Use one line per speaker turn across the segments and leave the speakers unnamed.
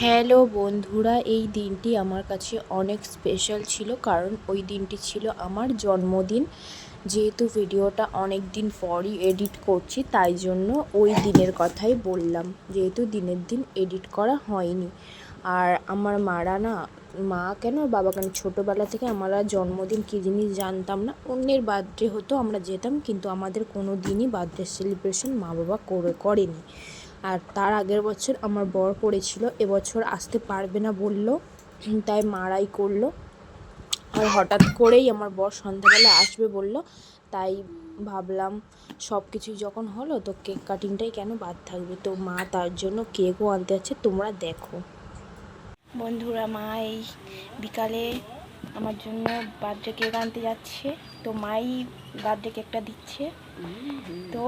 Hello বন্ধুরা, এই দিনটি আমার কাছে অনেক স্পেশাল ছিল কারণ ওই দিনটি ছিল আমার জন্মদিন। যেহেতু ভিডিওটা অনেক দিন পরই এডিট করছি, তাই জন্য ওই দিনের কথাই বললাম। যেহেতু দিনের দিন এডিট করা হয়নি। আর আমার মারা না, মা কেন বাবা কেন? ছোটোবেলা থেকে আমরা জন্মদিন কী জিনিস জানতাম না। অন্যের বার্থডে হতো আমরা যেতাম, কিন্তু আমাদের কোনো দিনই বার্থডে সেলিব্রেশন মা বাবা করে, করেনি। আর তার আগের বছর আমার বর করেছিল, এবছর আসতে পারবে না বলল, তাই মারাই করল। আর হঠাৎ করেই আমার বর সন্ধ্যাবেলা আসবে বলল, তাই ভাবলাম সব কিছুই যখন হলো তো কেক কাটিংটাই কেন বাদ থাকবে? তো মা তার জন্য কেকও আনতে যাচ্ছে, তোমরা দেখো। বন্ধুরা, মা এই বিকালে আমার জন্য বার্থডে কেক আনতে যাচ্ছে, তো মাই বার্থডে কেকটা দিচ্ছে। তো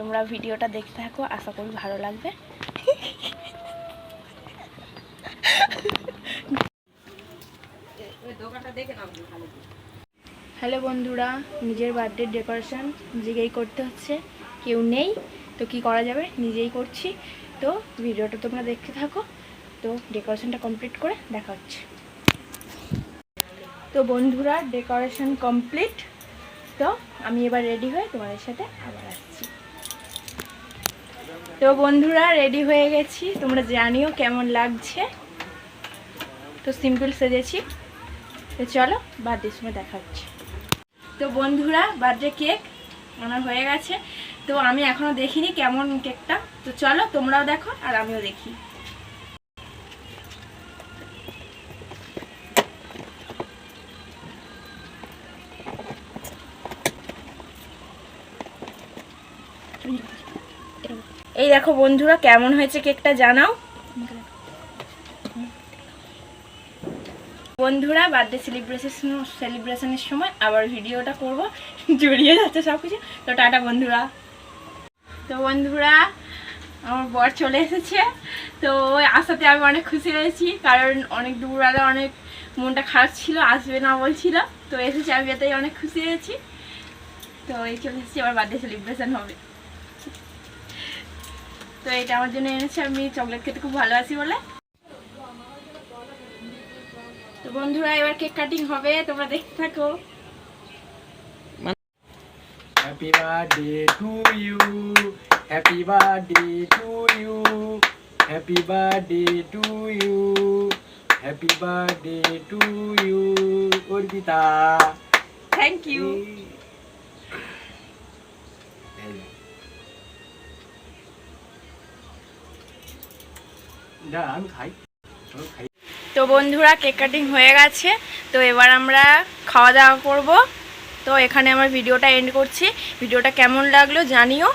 তোমরা ভিডিওটা দেখতে থাকো, আশা করি ভালো লাগবে। হ্যালো বন্ধুরা, নিজের বার্থডে ডেকোরেশন নিজেকেই করতে হচ্ছে, কেউ নেই, তো কি করা যাবে? নিজেই করছি। তো ভিডিওটা তোমরা দেখতে থাকো, তো ডেকোরেশনটা কমপ্লিট করে দেখা হচ্ছে। তো বন্ধুরা ডেকোরেশন কমপ্লিট তো আমি এবার রেডি হয়ে তোমাদের সাথে আবার আসছি। তো বন্ধুরা রেডি হয়ে গেছি। তোমরা জানিও কেমন লাগছে। তো সিম্পল সেজেছি। তো চলো বার্থডের সময় দেখা হচ্ছে তো বন্ধুরা বার্থডে কেক আমার হয়ে গেছে। তো আমি এখনও দেখিনি কেমন কেকটা তো চলো, তোমরাও দেখো আর আমিও দেখি। এই দেখো বন্ধুরা, কেমন হয়েছে কেকটা জানাও। বন্ধুরা, বার্থডে সেলিব্রেশন সেলিব্রেশনের সময় আবার ভিডিওটা করব। জড়িয়ে যাচ্ছে সব কিছু তো টাটা বন্ধুরা। তো বন্ধুরা, আমার বর চলে এসেছে। তো আসাতে আমি অনেক খুশি হয়েছি, কারণ অনেক দূরবেলা অনেক মনটা খারাপ ছিল, আসবে না বলছিল। তো এসেছে আমি এতেই অনেক খুশি হয়েছি। তো এই চলে এসেছি আবার বার্থডে সেলিব্রেশন হবে। তো এটা আমার জন্য এনেছে আমি চকলেট খেতে খুব ভালোবাসি বলে। তো বন্ধুরা এবার কেক কাটিং হবে তোমরা দেখতে থাকো।
Happy birthday to you happy birthday to you happy birthday to you happy birthday to you Arpita
thank you
আমি খাই। খাই।
তো বন্ধুরা কেক কাটিং হয়ে গেছে। তো এবার আমরা খাওয়া দাওয়া করব। তো এখানে আমার ভিডিওটা এন্ড করছি। ভিডিওটা কেমন লাগল জানিও।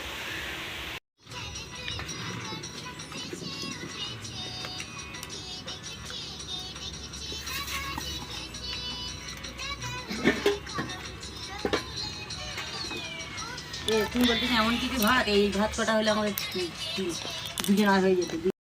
তুমি বলতে এমন কিছু ভাত? এই ভাত কটা হলে আমাদের? দুজন আর হয়ে যেত।